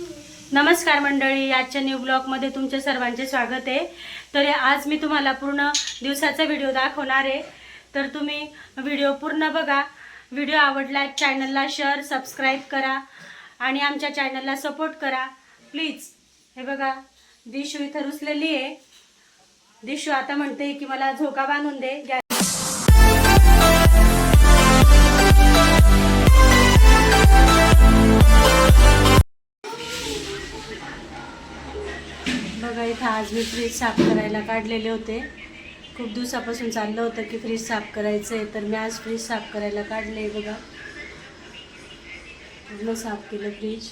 नमस्कार मंडळी आजच्या न्यू ब्लॉगमध्ये तुमच्या सर्वांचे स्वागत आहे. तर आज मी तुम्हाला पूर्ण दिवसाचा व्हिडिओ दाखवणार आहे. तर तुम्ही व्हिडिओ पूर्ण बघा. व्हिडिओ आवडला चॅनलला शेअर सबस्क्राईब करा आणि आमच्या चॅनलला सपोर्ट करा. प्लीज हे बघा दिशू इथं रुसलेली आहे. दिशू आता म्हणते की मला झोका बांधून दे. आज मी फ्रीज साफ करायला काढलेले होते. खूप दिवसापासून चाललं होतं की फ्रीज साफ करायचं आहे तर मी आज फ्रीज साफ करायला काढले बघा. पूर्ण साफ केलं फ्रीज.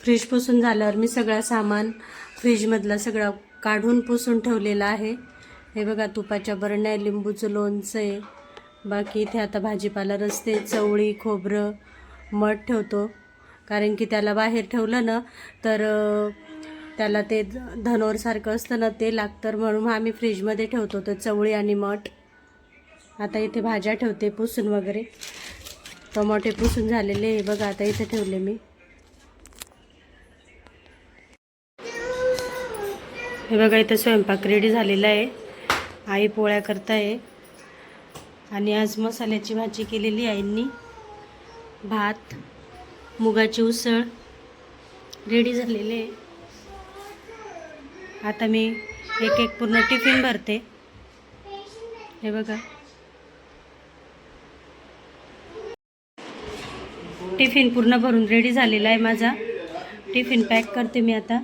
फ्रीज पुसून झाल्यावर मी सगळं सामान फ्रीजमधलं सगळं काढून पुसून ठेवलेलं आहे. हे बघा तुपाच्या बरण्या लिंबूचं लोणचं आहे. बाकी इथे आता भाजीपाला रस्ते चवळी खोबरं मध ठेवतो. कारण की त्याला बाहेर ठेवलं ना तर त्याला ते धनोरसारखं असतं ना ते लागतं. म्हणून आम्ही फ्रीजमध्ये ठेवतो तर चवळी आणि मठ. आता इथे भाज्या ठेवते पुसून वगैरे. टमाटे पुसून झालेले आहे बघा आता इथे ठेवले मी. हे बघा इथं स्वयंपाक रेडी झालेला आहे. आई पोळ्या करताय. आणि आज मसाल्याची भाजी केलेली आईंनी भात मुगाची उसळ रेडी झालेले आहे. आता मी एक एक पूर्ण टिफिन भरते. हे बघा. टिफिन पूर्ण भरून रेडी झालेला आहे माझा. टिफिन पॅक करते मी आता.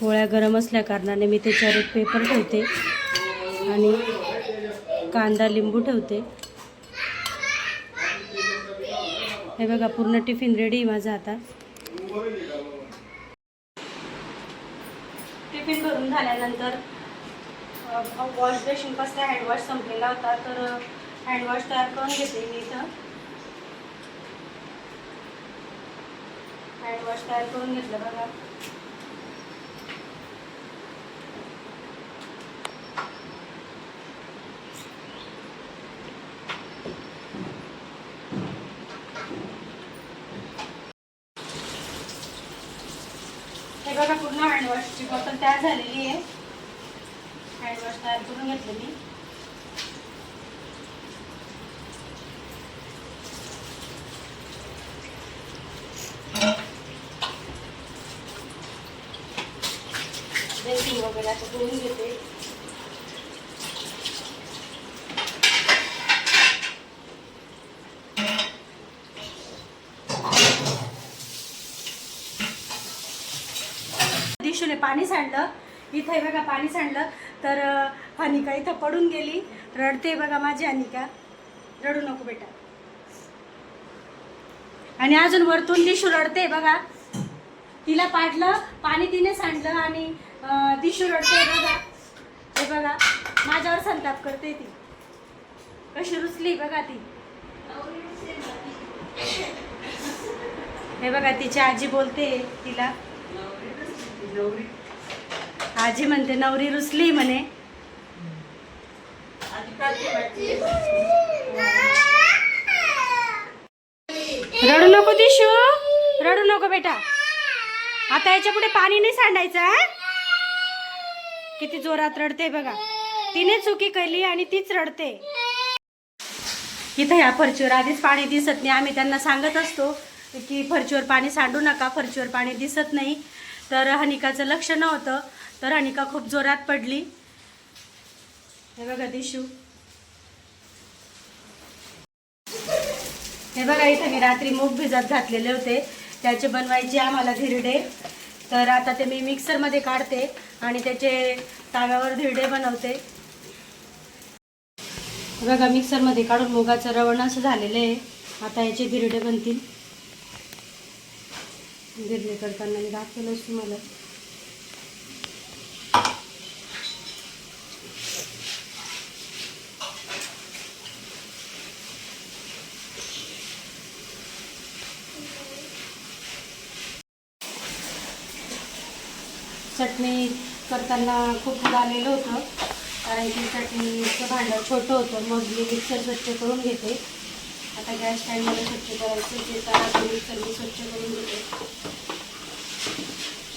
पोळ्या गरम असल्या कारणाने मी त्याच्यावर एक पेपर ठेवते. आणि कांदा लिंबू ठेवते. हे बघा पूर्ण टिफिन रेडी आहे माझा आता. टिफिन भरून झाल्यानंतर वॉश बेसिन कसं हँडवॉश संपलेला होता. तर हँडवॉश तयार करून घेते मी इथं. हँडवॉश तयार करून घेतलं बघा. बघा पूर्ण हँडवॉशची बॉटल तयार झालेली आहे. हँडवॉश तयार करून घेतलेली. ड्रेसिंग वगैरे असं करून घेते. टिश्यूने पाणी सांडलं. इथे हे बघा पाणी सांडलं. तर अनिका इथं पडून गेली. रडते बघा माझी अनिका. रडू नको बेटा. आणि अजून वरतून दिशू रडते बघा. तिला पाडलं पाणी तिने सांडलं आणि दिशू रडते बघा. हे बघा माझ्यावर संताप करते ती. कशी रुचली बघा ती. हे बघा तिची आजी बोलते तिला. आजी म्हणते नवरी रुसली म्हणे. रडू नको दिशू. रडू नको बेटा. आता याच्यापुढे पाणी नाही सांडायचं? किती जोरात रडते बघा. तिने चुकी केली आणि तीच रडते. इथं ह्या फरचीवर आधीच पाणी दिसत नाही. आम्ही त्यांना सांगत असतो की फरचीवर पाणी सांडू नका फरचीवर पाणी दिसत नाही. तर हनिकाचं लक्ष नव्हतं तर हनिका खूप जोरात पडली. हे बघा दिशू. हे बघा इथं मी रात्री मूग भिजत घातलेले होते. त्याचे बनवायचे आम्हाला धिरडे. तर आता ते मी मिक्सरमध्ये काढते आणि त्याचे ताव्यावर धिरडे बनवते. बघा मिक्सरमध्ये काढून मुगाचं रवण असं झालेलं आहे. आता याचे धिरडे बनतील. गिरणी करताना मी दाखवलंच तुम्हाला. चटणी करताना खूप आलेलं होतं कारण की चटणीचं भांडं छोटं होतं मग मी मिक्सर स्वच्छ करून घेते. आता गॅस स्टँड स्वच्छ करायचं ते तर मी स्वच्छ करून घेते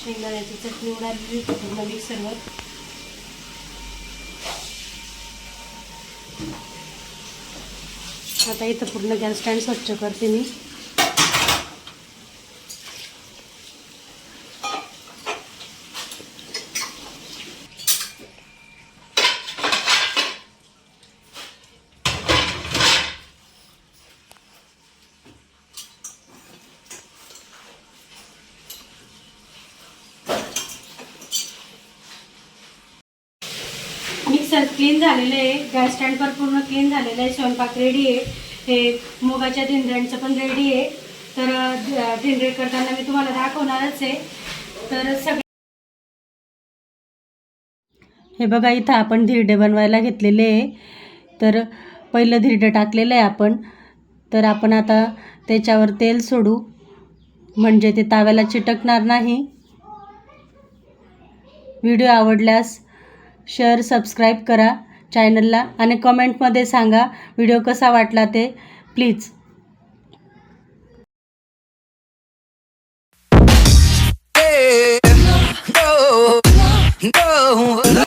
शेंगदाण्याची चटणी उडाली पूर्ण मिक्सरवर आता इथं पूर्ण गॅस स्टँड स्वच्छ करते मी. सर क्लीन झालेलं आहे. गॅस स्टँड पण पूर्ण क्लीन झालेलं आहे. स्वयंपाक रेडी आहे. हे मुगाच्या धिंड्यांचं पण रेडी आहे. तर धिंडे करताना मी तुम्हाला दाखवणारच आहे. तर सगळे हे बघा इथं आपण धिरडे बनवायला घेतलेले आहे. तर पहिलं धिरडं टाकलेलं आहे आपण. तर आपण आता त्याच्यावर तेल सोडू. म्हणजे ते ताव्याला चिटकणार नाही. व्हिडिओ आवडल्यास शेअर सबस्क्राईब करा चॅनलला आणि कमेंटमध्ये सांगा व्हिडिओ कसा वाटला ते प्लीज No, no.